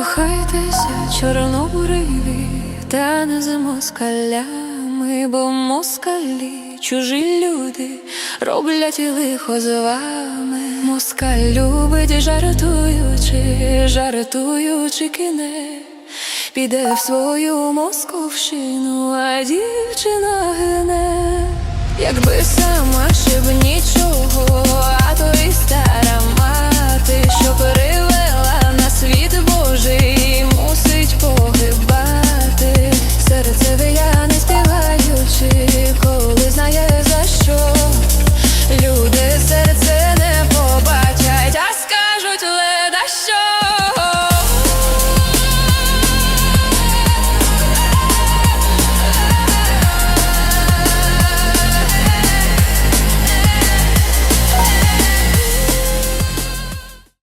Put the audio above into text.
Кохайтеся, чорнобриві, та не за москалями, бо москалі, чужі люди роблять і лихо з вами. Москаль любить, жартуючи, жартуючи кине. Піде в свою московщину, а дівчина